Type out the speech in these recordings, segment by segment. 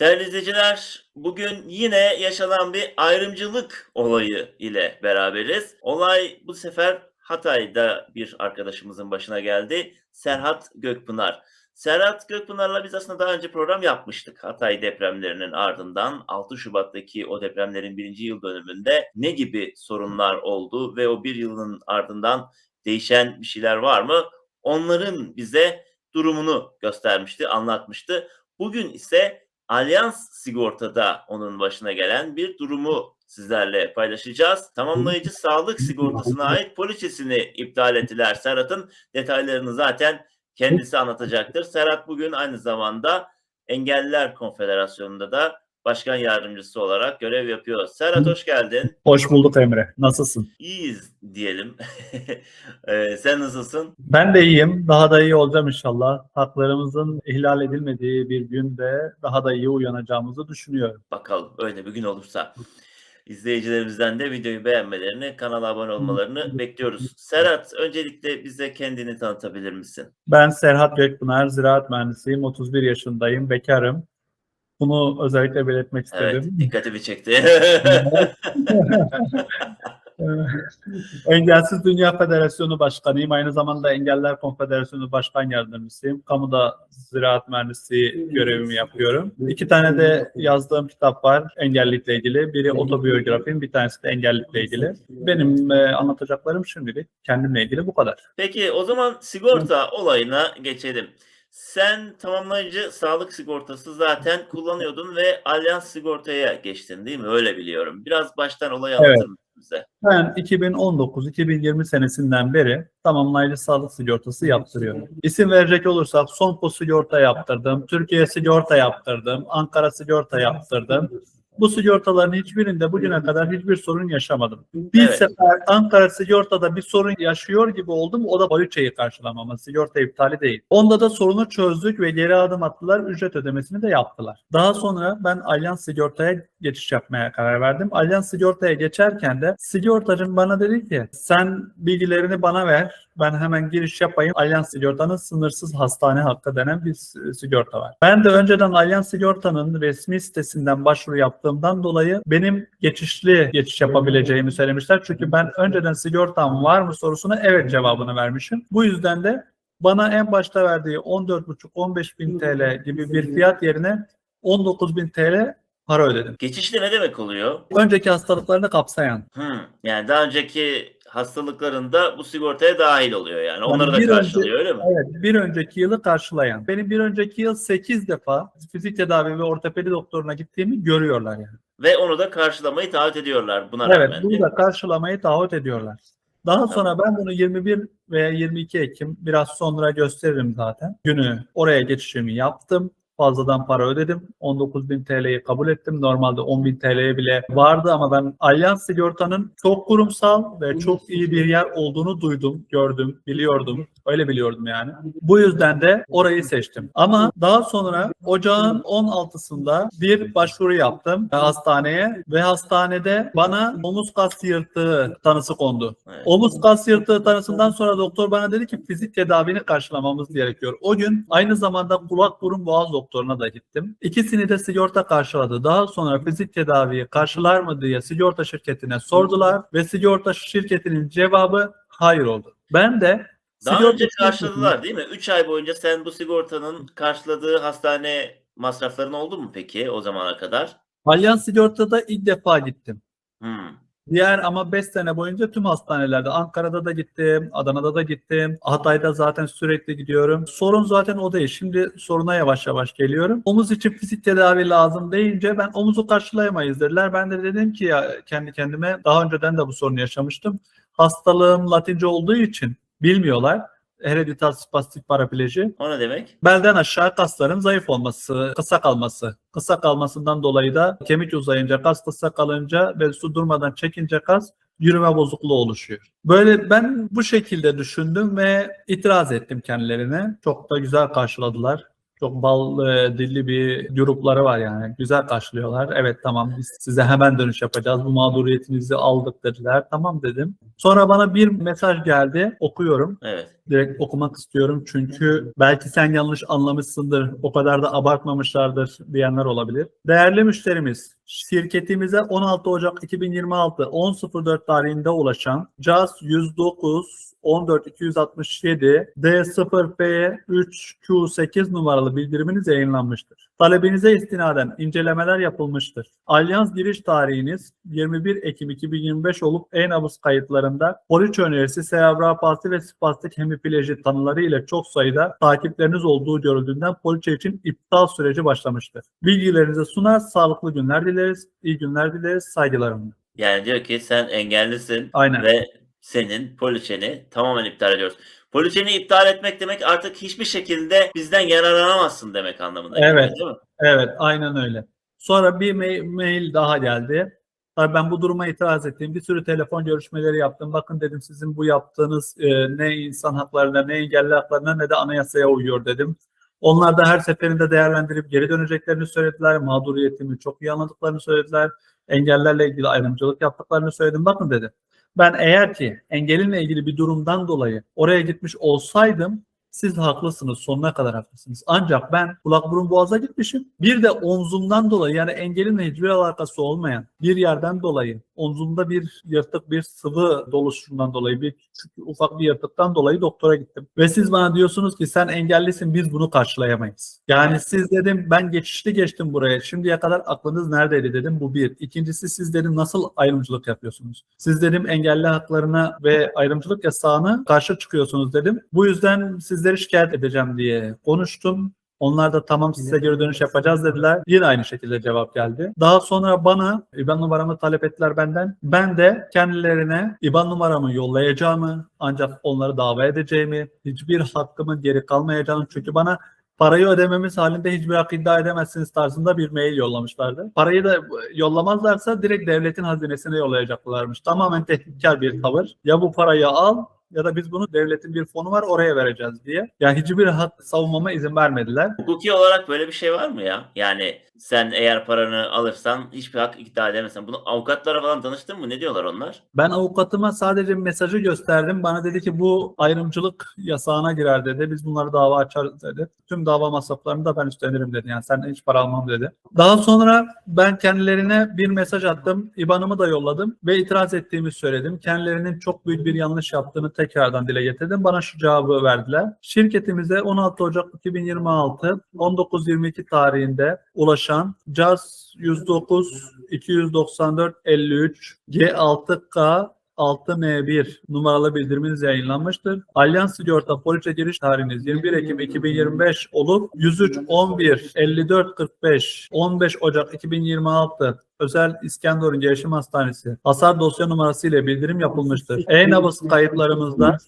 Değerli izleyiciler, bugün yine yaşanan bir ayrımcılık olayı ile beraberiz. Olay bu sefer Hatay'da bir arkadaşımızın başına geldi. Serhat Gökpınar. Serhat Gökpınar'la biz aslında daha önce program yapmıştık. Hatay depremlerinin ardından 6 Şubat'taki o depremlerin birinci yıl dönümünde ne gibi sorunlar oldu ve o bir yılın ardından değişen bir şeyler var mı? Onların bize durumunu göstermişti, anlatmıştı. Bugün ise Alyans Sigorta'da onun başına gelen bir durumu sizlerle paylaşacağız. Tamamlayıcı sağlık sigortasına ait poliçesini iptal ettiler. Serhat'ın detaylarını zaten kendisi anlatacaktır. Serhat bugün aynı zamanda Engelliler Konfederasyonu'nda da başkan yardımcısı olarak görev yapıyor. Serhat hoş geldin. Hoş bulduk Emre. Nasılsın? İyiyiz diyelim. Ee, sen nasılsın? Ben de iyiyim. Daha da iyi olacağım inşallah. Haklarımızın ihlal edilmediği bir günde daha da iyi uyanacağımızı düşünüyorum. Bakalım öyle bir gün olursa. İzleyicilerimizden de videoyu beğenmelerini, kanala abone olmalarını bekliyoruz. Serhat, öncelikle bize kendini tanıtabilir misin? Ben Serhat Gökpınar, ziraat mühendisiyim. 31 yaşındayım, bekarım. Bunu özellikle belirtmek Evet, istedim. dikkatimi çekti. Engelsiz Dünya Federasyonu Başkanıyım. Aynı zamanda Engeller Konfederasyonu Başkan Yardımcısıyım. Kamuda ziraat mühendisi görevimi yapıyorum. İki tane de yazdığım kitap var engellilikle ilgili. Biri otobiyografim, bir tanesi de engellilikle ilgili. Benim e, anlatacaklarım şimdilik kendimle ilgili bu kadar. Peki o zaman sigorta olayına geçelim. Sen tamamlayıcı sağlık sigortası zaten kullanıyordun ve Alyans sigortaya geçtin değil mi? Öyle biliyorum. Biraz baştan olayı Evet. anlatır mısın bize? Ben 2019-2020 senesinden beri tamamlayıcı sağlık sigortası yaptırıyorum. İsim verecek olursak Sonpo sigorta yaptırdım, Türkiye sigorta yaptırdım, Ankara sigorta yaptırdım. Bu sigortaların hiçbirinde bugüne kadar hiçbir sorun yaşamadım. Bir Evet. sefer Ankara sigortada bir sorun yaşıyor gibi oldum. O da poliçeyi karşılamama, sigorta iptali değil. Onda da sorunu çözdük ve geri adım attılar. Ücret ödemesini de yaptılar. Daha sonra ben Alyans sigortaya geçiş yapmaya karar verdim. Alyans sigortaya geçerken de sigortacım bana dedi ki sen bilgilerini bana ver. Ben hemen giriş yapayım. Alyans sigortanın sınırsız hastane hakkı denen bir sigorta var. Ben de önceden Alyans sigortanın resmi sitesinden başvuru yaptığımdan dolayı benim geçişli geçiş yapabileceğimi söylemişler. Çünkü ben önceden sigortam var mı sorusuna evet cevabını vermişim. Bu yüzden de bana en başta verdiği 14,5-15 bin TL gibi bir fiyat yerine 19 bin TL para ödedim. Geçişli ne demek oluyor? Önceki hastalıklarını kapsayan. Hmm, yani daha önceki hastalıklarında bu sigortaya dahil oluyor yani. Onları da karşılıyor öyle mi? Evet, bir önceki yılı karşılayan. Benim bir önceki yıl 8 defa fizik tedavi ve ortopedi doktoruna gittiğimi görüyorlar yani. Ve onu da karşılamayı taahhüt ediyorlar buna Evet, rağmen. bunu değil mi? da karşılamayı taahhüt ediyorlar. Daha sonra ben bunu 21 ve 22 Ekim biraz sonra gösteririm zaten. Günü oraya geçişimi yaptım. Fazladan para ödedim. 19.000 TL'yi kabul ettim. Normalde 10.000 TL'ye bile vardı ama ben Alyans Sigorta'nın çok kurumsal ve çok iyi bir yer olduğunu duydum, gördüm, biliyordum. Öyle biliyordum yani. Bu yüzden de orayı seçtim. Ama daha sonra ocağın 16'sında bir başvuru yaptım hastaneye ve hastanede bana omuz kas yırtığı tanısı kondu. Omuz kas yırtığı tanısından sonra doktor bana dedi ki fizik tedavini karşılamamız gerekiyor. O gün aynı zamanda kulak burun boğaz doktoruna da gittim. İkisini de sigorta karşıladı. Daha sonra fizik tedaviyi karşılar mı diye sigorta şirketine sordular ve sigorta şirketinin cevabı hayır oldu. Ben de Daha sigorta önce karşıladılar değil mi? 3 ay boyunca sen bu sigortanın karşıladığı hastane masrafların oldu mu peki o zamana kadar? Alyans Sigorta'da ilk defa gittim. Hmm. Diğer ama 5 sene boyunca tüm hastanelerde Ankara'da da gittim, Adana'da da gittim. Hatay'da zaten sürekli gidiyorum. Sorun zaten o değil. Şimdi soruna yavaş yavaş geliyorum. Omuz için fizik tedavi lazım deyince ben omuzu karşılayamayız dediler. Ben de dedim ki ya kendi kendime daha önceden de bu sorunu yaşamıştım. Hastalığım Latince olduğu için bilmiyorlar. Hereditar spastik parapleji. O ne demek? Belden aşağı kasların zayıf olması, kısa kalması. Kısa kalmasından dolayı da kemik uzayınca, kas kısa kalınca ve su durmadan çekince kas yürüme bozukluğu oluşuyor. Böyle ben bu şekilde düşündüm ve itiraz ettim kendilerine. Çok da güzel karşıladılar. Çok bal e, dilli bir grupları var yani. Güzel karşılıyorlar. Evet tamam biz size hemen dönüş yapacağız. Bu mağduriyetinizi aldık dediler. Tamam dedim. Sonra bana bir mesaj geldi. Okuyorum. Evet. Direkt okumak istiyorum çünkü belki sen yanlış anlamışsındır, o kadar da abartmamışlardır diyenler olabilir. Değerli müşterimiz, şirketimize 16 Ocak 2026 10.04 tarihinde ulaşan CAS 109 14267 D0P 3Q8 numaralı bildiriminiz yayınlanmıştır. Talebinize istinaden incelemeler yapılmıştır. Alyans giriş tarihiniz 21 Ekim 2025 olup e-nabız kayıtlarında poliç önerisi, serebral palsi ve spastik hemipleji tanıları ile çok sayıda takipleriniz olduğu görüldüğünden poliçe için iptal süreci başlamıştır. Bilgilerinizi sunar, sağlıklı günler dileriz, iyi günler dileriz, saygılarımla. Yani diyor ki sen engellisin Aynen. ve senin poliçeni tamamen iptal ediyoruz. Poliçeni iptal etmek demek artık hiçbir şekilde bizden yararlanamazsın demek geliyor, Evet. değil mi? Evet, aynen öyle. Sonra bir ma- mail daha geldi. Tabii ben bu duruma itiraz ettim. Bir sürü telefon görüşmeleri yaptım. Bakın dedim sizin bu yaptığınız e, ne insan haklarına, ne engelli haklarına ne de anayasaya uyuyor dedim. Onlar da her seferinde değerlendirip geri döneceklerini söylediler. Mağduriyetimi çok iyi anladıklarını söylediler. Engellerle ilgili ayrımcılık yaptıklarını söyledim. Bakın dedim. Ben eğer ki engelinle ilgili bir durumdan dolayı oraya gitmiş olsaydım siz haklısınız, sonuna kadar haklısınız. Ancak ben kulak burun boğaza gitmişim. Bir de omzumdan dolayı yani engelimle hiçbir alakası olmayan bir yerden dolayı omzumda bir yırtık bir sıvı doluşundan dolayı bir küçük ufak bir yırtıktan dolayı doktora gittim. Ve siz bana diyorsunuz ki sen engellisin biz bunu karşılayamayız. Yani siz dedim ben geçişli geçtim buraya. Şimdiye kadar aklınız neredeydi dedim bu bir. İkincisi siz dedim nasıl ayrımcılık yapıyorsunuz? Siz dedim engelli haklarına ve ayrımcılık yasağına karşı çıkıyorsunuz dedim. Bu yüzden sizleri şikayet edeceğim diye konuştum. Onlar da tamam size geri dönüş yapacağız dediler. Yine aynı şekilde cevap geldi. Daha sonra bana IBAN numaramı talep ettiler benden. Ben de kendilerine IBAN numaramı yollayacağımı ancak onları dava edeceğimi, hiçbir hakkımın geri kalmayacağını çünkü bana parayı ödememiz halinde hiçbir hak iddia edemezsiniz tarzında bir mail yollamışlardı. Parayı da yollamazlarsa direkt devletin hazinesine yollayacaklarmış. Tamamen tehditkar bir tavır. Ya bu parayı al ya da biz bunu devletin bir fonu var oraya vereceğiz diye. Yani hiçbir savunmama izin vermediler. Hukuki olarak böyle bir şey var mı ya? Yani sen eğer paranı alırsan hiçbir hak iddia edemezsin. Bunu avukatlara falan danıştın mı? Ne diyorlar onlar? Ben avukatıma sadece mesajı gösterdim. Bana dedi ki bu ayrımcılık yasağına girer dedi. Biz bunları dava açarız dedi. Tüm dava masraflarını da ben üstlenirim dedi. Yani senden hiç para almam dedi. Daha sonra ben kendilerine bir mesaj attım. İban'ımı da yolladım ve itiraz ettiğimi söyledim. Kendilerinin çok büyük bir yanlış yaptığını tekrardan dile getirdim. Bana şu cevabı verdiler. Şirketimize 16 Ocak 2026 19.22 tarihinde ulaşan CAS 109 294 53 G6K 6M1 numaralı bildiriminiz yayınlanmıştır. Alyans Sigorta Poliçe giriş tarihiniz 21 Ekim 2025 olup 103 11 54 45 15 Ocak 2026 Özel İskenderun Gelişim Hastanesi hasar dosya numarası ile bildirim yapılmıştır. E-nabız kayıtlarımızda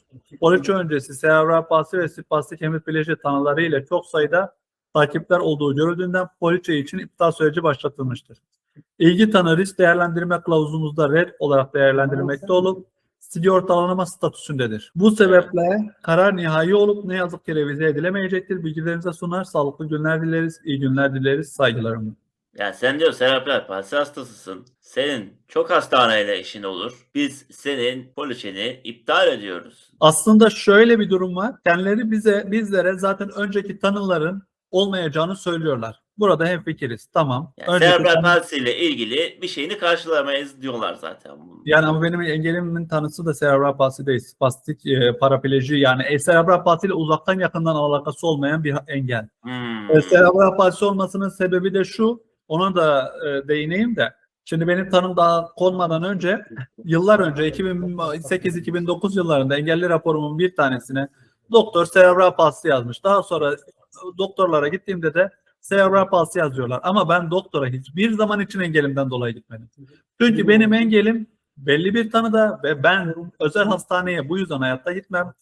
poliçe öncesi serebral palsi ve spastik hemipleji tanıları ile çok sayıda takipler olduğu görüldüğünden poliçe için iptal süreci başlatılmıştır. İlgi tanı risk değerlendirme kılavuzumuzda red olarak değerlendirilmekte olup sigortalanma statüsündedir. Bu sebeple karar nihai olup ne yazık ki revize edilemeyecektir. Bilgilerinize sunar. Sağlıklı günler dileriz. iyi günler dileriz. Saygılarımla. Yani sen diyor serebral palsi hastasısın. Senin çok hastaneyle işin olur. Biz senin poliçeni iptal ediyoruz. Aslında şöyle bir durum var. Kendileri bize bizlere zaten önceki tanıların olmayacağını söylüyorlar. Burada hemfikiriz. Tamam. Yani Önceki serebral tanı- palsi ile ilgili bir şeyini karşılamayız diyorlar zaten. Yani ama benim engelimin tanısı da serebral palsi değil. Spastik e, parapleji yani e, serebral palsi ile uzaktan yakından alakası olmayan bir engel. Hmm. E, serebral palsi olmasının sebebi de şu. Ona da e, değineyim de. Şimdi benim tanım daha konmadan önce yıllar önce 2008-2009 yıllarında engelli raporumun bir tanesine doktor serebral palsi yazmış. Daha sonra doktorlara gittiğimde de serebral palsi yazıyorlar. Ama ben doktora hiçbir zaman için engelimden dolayı gitmedim. Çünkü benim engelim belli bir tanıda ve ben özel hastaneye bu yüzden hayatta gitmem.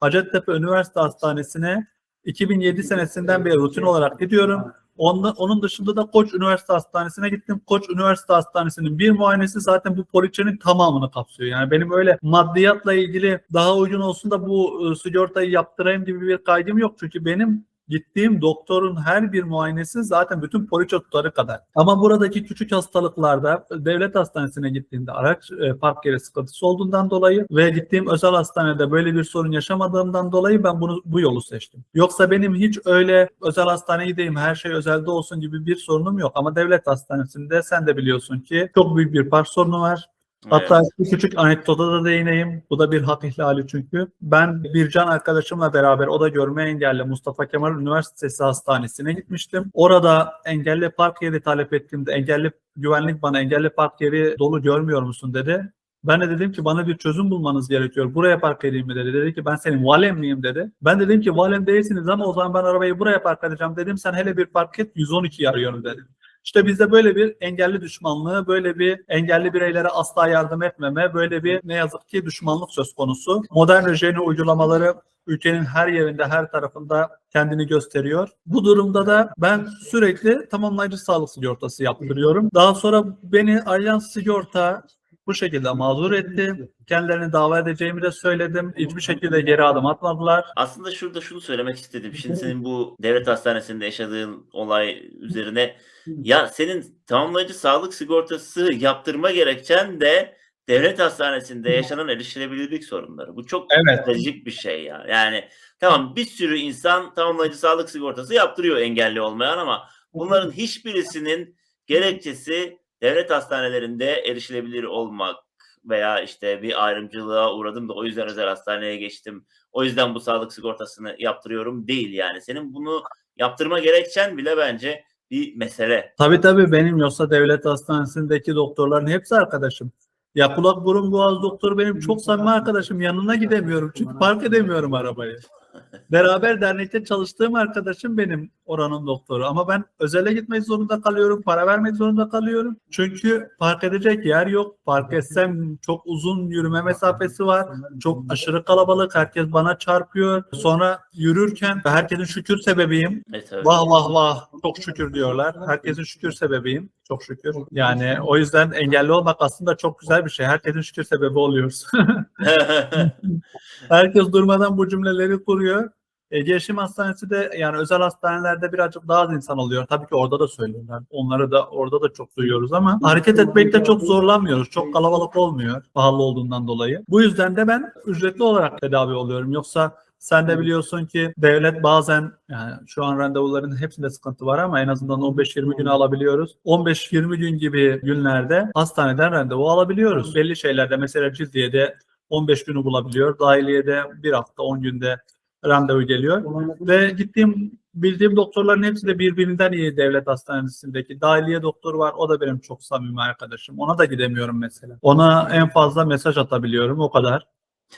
Hacettepe Üniversite Hastanesi'ne 2007 senesinden beri rutin olarak gidiyorum. Onun, onun dışında da Koç Üniversite Hastanesi'ne gittim. Koç Üniversite Hastanesi'nin bir muayenesi zaten bu poliçenin tamamını kapsıyor. Yani benim öyle maddiyatla ilgili daha uygun olsun da bu e, sigortayı yaptırayım gibi bir kaygım yok. Çünkü benim Gittiğim doktorun her bir muayenesi zaten bütün poliçe tutarı kadar. Ama buradaki küçük hastalıklarda devlet hastanesine gittiğimde araç e, park yeri sıkıntısı olduğundan dolayı ve gittiğim özel hastanede böyle bir sorun yaşamadığımdan dolayı ben bunu bu yolu seçtim. Yoksa benim hiç öyle özel hastaneye gideyim her şey özelde olsun gibi bir sorunum yok. Ama devlet hastanesinde sen de biliyorsun ki çok büyük bir park sorunu var. Hatta Evet. bir küçük anekdota da değineyim. Bu da bir hak ihlali çünkü. Ben bir can arkadaşımla beraber o da görme engelli Mustafa Kemal Üniversitesi Hastanesi'ne gitmiştim. Orada engelli park yeri talep ettiğimde engelli güvenlik bana engelli park yeri dolu görmüyor musun dedi. Ben de dedim ki bana bir çözüm bulmanız gerekiyor. Buraya park edeyim mi dedi. Dedi ki ben senin valem miyim dedi. Ben dedim ki valem değilsiniz ama o zaman ben arabayı buraya park edeceğim dedim. Sen hele bir park et 112 arıyorum dedim. İşte bizde böyle bir engelli düşmanlığı, böyle bir engelli bireylere asla yardım etmeme, böyle bir ne yazık ki düşmanlık söz konusu. Modern rejeni uygulamaları ülkenin her yerinde, her tarafında kendini gösteriyor. Bu durumda da ben sürekli tamamlayıcı sağlık sigortası yaptırıyorum. Daha sonra beni Alyans Sigorta bu şekilde mağdur etti. Kendilerini dava edeceğimi de söyledim. Hiçbir şekilde geri adım atmadılar. Aslında şurada şunu söylemek istedim. Şimdi senin bu devlet hastanesinde yaşadığın olay üzerine ya senin tamamlayıcı sağlık sigortası yaptırma gerekçen de devlet hastanesinde yaşanan erişilebilirlik sorunları. Bu çok Evet. trajik bir şey ya. Yani tamam bir sürü insan tamamlayıcı sağlık sigortası yaptırıyor engelli olmayan ama bunların hiçbirisinin gerekçesi devlet hastanelerinde erişilebilir olmak veya işte bir ayrımcılığa uğradım da o yüzden özel hastaneye geçtim. O yüzden bu sağlık sigortasını yaptırıyorum değil yani. Senin bunu yaptırma gerekçen bile bence bir mesele. Tabii tabii benim yoksa devlet hastanesindeki doktorların hepsi arkadaşım. Ya kulak burun boğaz doktoru benim çok samimi arkadaşım. Yanına gidemiyorum çünkü park edemiyorum arabayı. Beraber dernekte çalıştığım arkadaşım benim oranın doktoru. Ama ben özele gitmek zorunda kalıyorum. Para vermek zorunda kalıyorum. Çünkü park edecek yer yok. Park etsem çok uzun yürüme mesafesi var. Çok aşırı kalabalık. Herkes bana çarpıyor. Sonra yürürken herkesin şükür sebebiyim. Evet. Vah vah vah çok şükür diyorlar. Herkesin şükür sebebiyim. Çok şükür. Yani o yüzden engelli olmak aslında çok güzel bir şey. Herkesin şükür sebebi oluyoruz. Herkes durmadan bu cümleleri kuruyor. E, Gelişim Hastanesi de yani özel hastanelerde birazcık daha az insan oluyor. Tabii ki orada da söylüyorlar. Onları da orada da çok duyuyoruz ama hareket etmekte çok zorlanmıyoruz. Çok kalabalık olmuyor pahalı olduğundan dolayı. Bu yüzden de ben ücretli olarak tedavi oluyorum. Yoksa sen de biliyorsun ki devlet bazen yani şu an randevuların hepsinde sıkıntı var ama en azından 15-20 günü alabiliyoruz. 15-20 gün gibi günlerde hastaneden randevu alabiliyoruz. Belli şeylerde mesela Cildiye'de 15 günü bulabiliyor. Dahiliye'de bir hafta 10 günde randevu geliyor. Ve gittiğim bildiğim doktorların hepsi de birbirinden iyi devlet hastanesindeki. Dahiliye doktoru var. O da benim çok samimi arkadaşım. Ona da gidemiyorum mesela. Ona en fazla mesaj atabiliyorum. O kadar.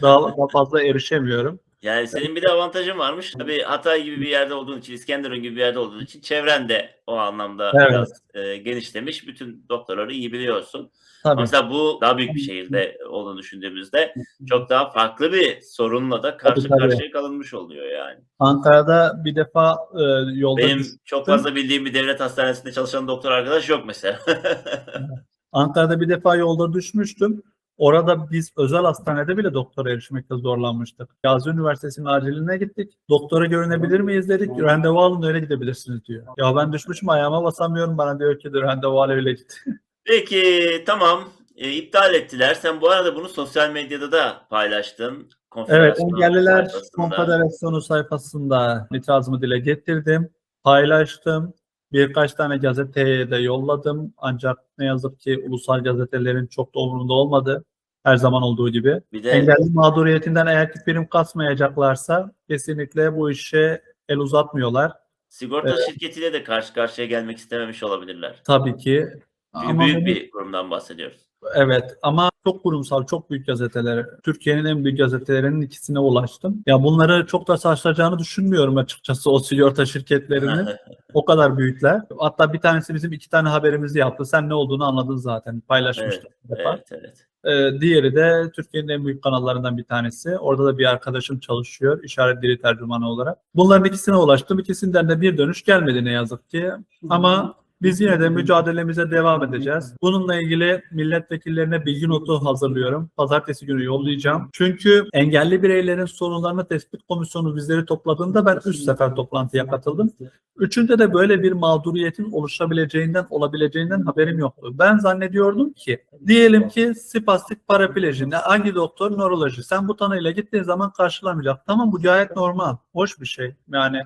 Daha fazla erişemiyorum. Yani senin bir de avantajın varmış. Tabii Hatay gibi bir yerde olduğun için, İskenderun gibi bir yerde olduğun için çevren de o anlamda Evet. biraz e, genişlemiş. Bütün doktorları iyi biliyorsun. Tabii. Mesela bu daha büyük bir şehirde olduğunu düşündüğümüzde çok daha farklı bir sorunla da karşı tabii. karşıya kalınmış oluyor yani. Ankara'da bir defa e, yolda Benim düş- çok fazla bildiğim bir devlet hastanesinde çalışan doktor arkadaş yok mesela. Ankara'da bir defa yolda düşmüştüm. Orada biz özel hastanede bile doktora erişmekte zorlanmıştık. Gazi Üniversitesi'nin aciline gittik. Doktora görünebilir miyiz dedik. Randevu alın öyle gidebilirsiniz diyor. Ya ben düşmüşüm ayağıma basamıyorum. Bana diyor ki randevu al öyle git. Peki tamam E, iptal ettiler. Sen bu arada bunu sosyal medyada da paylaştın. Evet Engelliler. Konfederasyonu sayfasında itirazımı dile getirdim. Paylaştım. Birkaç tane gazeteye de yolladım. Ancak ne yazık ki ulusal gazetelerin çok da umurunda olmadı. Her zaman olduğu gibi. Bir de Engelli mağduriyetinden eğer ki prim kasmayacaklarsa kesinlikle bu işe el uzatmıyorlar. sigorta Evet. şirketiyle de karşı karşıya gelmek istememiş olabilirler. Tabii ki. Çünkü Ama büyük bir kurumdan bahsediyoruz. Evet ama çok kurumsal, çok büyük gazeteler. Türkiye'nin en büyük gazetelerinin ikisine ulaştım. Ya bunları çok da saçlayacağını düşünmüyorum açıkçası o sigorta şirketlerinin. o kadar büyükler. Hatta bir tanesi bizim iki tane haberimizi yaptı. Sen ne olduğunu anladın zaten. Paylaşmıştım bir defa. evet evet. Ee, diğeri de Türkiye'nin en büyük kanallarından bir tanesi. Orada da bir arkadaşım çalışıyor işaret dili tercümanı olarak. Bunların ikisine ulaştım. İkisinden de bir dönüş gelmedi ne yazık ki. Ama Biz yine de mücadelemize devam edeceğiz. Bununla ilgili milletvekillerine bilgi notu hazırlıyorum. Pazartesi günü yollayacağım. Çünkü engelli bireylerin sorunlarını tespit komisyonu bizleri topladığında ben üç sefer toplantıya katıldım. Üçünde de böyle bir mağduriyetin oluşabileceğinden, olabileceğinden haberim yoktu. Ben zannediyordum ki, diyelim ki spastik parapleji, hangi doktor? Nöroloji. Sen bu tanıyla gittiğin zaman karşılamayacak. Tamam bu gayet normal, hoş bir şey. Yani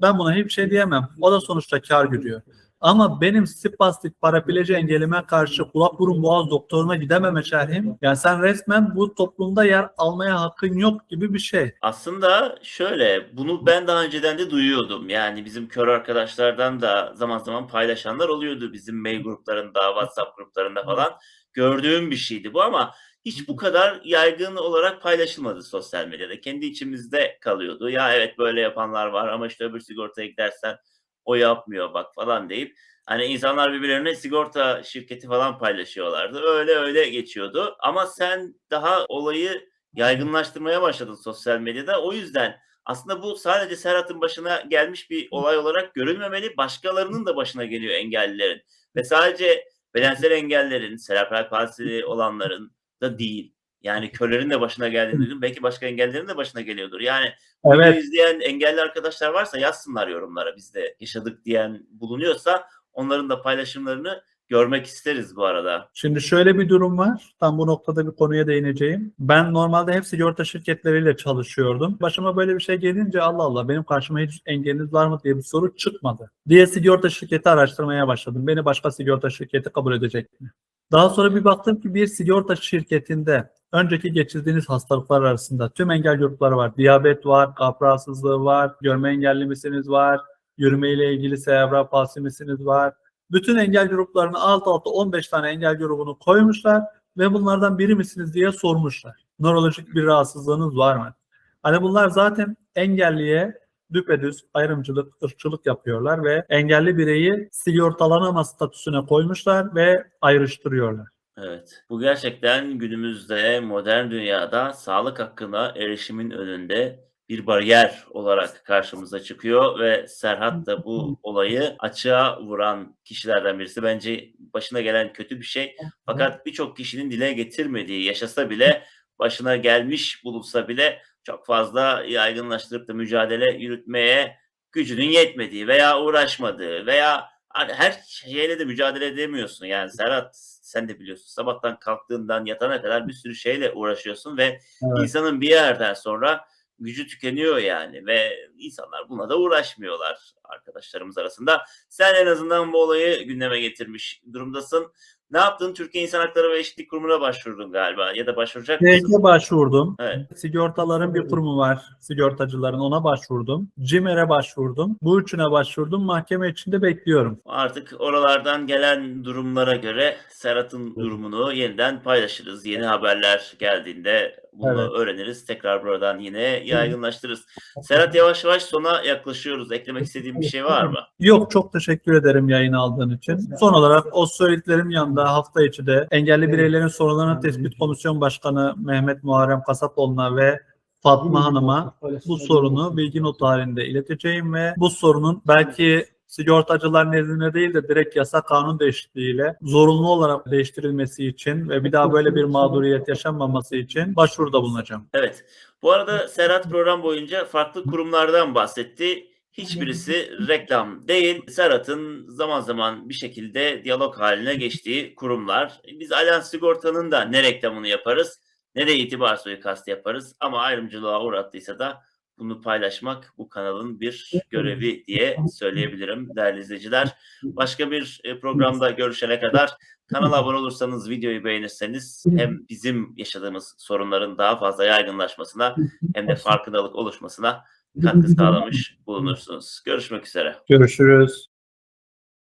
ben buna hiçbir şey diyemem. O da sonuçta kar güdüyor. Ama benim spastik parapleji engelime karşı kulak burun boğaz doktoruna gidememe şerhim. Yani sen resmen bu toplumda yer almaya hakkın yok gibi bir şey. Aslında şöyle, bunu ben daha önceden de duyuyordum. Yani bizim kör arkadaşlardan da zaman zaman paylaşanlar oluyordu bizim mail gruplarında, WhatsApp gruplarında falan. Gördüğüm bir şeydi bu ama hiç bu kadar yaygın olarak paylaşılmadı sosyal medyada. Kendi içimizde kalıyordu. Ya evet böyle yapanlar var ama işte öbür sigortaya gidersen o yapmıyor bak falan deyip hani insanlar birbirlerine sigorta şirketi falan paylaşıyorlardı. Öyle öyle geçiyordu. Ama sen daha olayı yaygınlaştırmaya başladın sosyal medyada. O yüzden aslında bu sadece Serhat'ın başına gelmiş bir olay olarak görülmemeli. Başkalarının da başına geliyor engellilerin. Ve sadece bedensel engellerin, serebral palsili olanların da değil. Yani körlerin de başına geldiğini duydum. Belki başka engellerin de başına geliyordur. Yani Evet. İzleyen engelli arkadaşlar varsa yazsınlar yorumlara. Biz de yaşadık diyen bulunuyorsa onların da paylaşımlarını görmek isteriz bu arada. Şimdi şöyle bir durum var. Tam bu noktada bir konuya değineceğim. Ben normalde hep sigorta şirketleriyle çalışıyordum. Başıma böyle bir şey gelince Allah Allah benim karşıma hiç engeliniz var mı diye bir soru çıkmadı. Diye sigorta şirketi araştırmaya başladım. Beni başka sigorta şirketi kabul edecek mi? Daha sonra bir baktım ki bir sigorta şirketinde önceki geçirdiğiniz hastalıklar arasında tüm engel grupları var. Diyabet var, kalp rahatsızlığı var, görme engelli misiniz var, yürümeyle ilgili serebral palsi misiniz var. Bütün engel gruplarını alt alta 15 tane engel grubunu koymuşlar ve bunlardan biri misiniz diye sormuşlar. Nörolojik bir rahatsızlığınız var mı? Hani bunlar zaten engelliye düpedüz ayrımcılık, ırkçılık yapıyorlar ve engelli bireyi sigortalanama statüsüne koymuşlar ve ayrıştırıyorlar. Evet. Bu gerçekten günümüzde modern dünyada sağlık hakkına erişimin önünde bir bariyer olarak karşımıza çıkıyor ve Serhat da bu olayı açığa vuran kişilerden birisi. Bence başına gelen kötü bir şey. Fakat birçok kişinin dile getirmediği, yaşasa bile başına gelmiş bulunsa bile çok fazla yaygınlaştırıp da mücadele yürütmeye gücünün yetmediği veya uğraşmadığı veya hani her şeyle de mücadele edemiyorsun. Yani Serhat sen de biliyorsun sabahtan kalktığından yatana kadar bir sürü şeyle uğraşıyorsun ve Evet. insanın bir yerden sonra gücü tükeniyor yani ve insanlar buna da uğraşmıyorlar arkadaşlarımız arasında. Sen en azından bu olayı gündeme getirmiş durumdasın. Ne yaptın? Türkiye İnsan Hakları ve Eşitlik Kurumu'na başvurdun galiba ya da başvuracak mısın? TEG'e başvurdum. Evet. Sigortaların bir kurumu var. Sigortacıların ona başvurdum. CİMER'e başvurdum. Bu üçüne başvurdum. Mahkeme içinde bekliyorum. Artık oralardan gelen durumlara göre Serhat'ın durumunu yeniden paylaşırız. Yeni haberler geldiğinde bunu Evet. öğreniriz. Tekrar buradan yine yaygınlaştırırız. Serhat yavaş yavaş sona yaklaşıyoruz. Eklemek istediğin bir şey var mı? Yok çok teşekkür ederim yayın aldığın için. Son olarak o söylediklerim yanında hafta içi de engelli bireylerin sorunlarını tespit komisyon başkanı Mehmet Muharrem Kasapoğlu'na ve Fatma Hanım'a bu sorunu bilgi notu halinde ileteceğim ve bu sorunun belki sigortacılar nezdinde değil de direkt yasa kanun değişikliğiyle zorunlu olarak değiştirilmesi için ve bir daha böyle bir mağduriyet yaşanmaması için başvuruda bulunacağım. Evet. Bu arada Serhat program boyunca farklı kurumlardan bahsetti. Hiçbirisi reklam değil. Serhat'ın zaman zaman bir şekilde diyalog haline geçtiği kurumlar. Biz Allianz Sigorta'nın da ne reklamını yaparız ne de itibar suikastı yaparız. Ama ayrımcılığa uğrattıysa da bunu paylaşmak bu kanalın bir görevi diye söyleyebilirim değerli izleyiciler. Başka bir e, programda görüşene kadar kanala abone olursanız, videoyu beğenirseniz hem bizim yaşadığımız sorunların daha fazla yaygınlaşmasına hem de farkındalık oluşmasına katkı sağlamış bulunursunuz. Görüşmek üzere. Görüşürüz.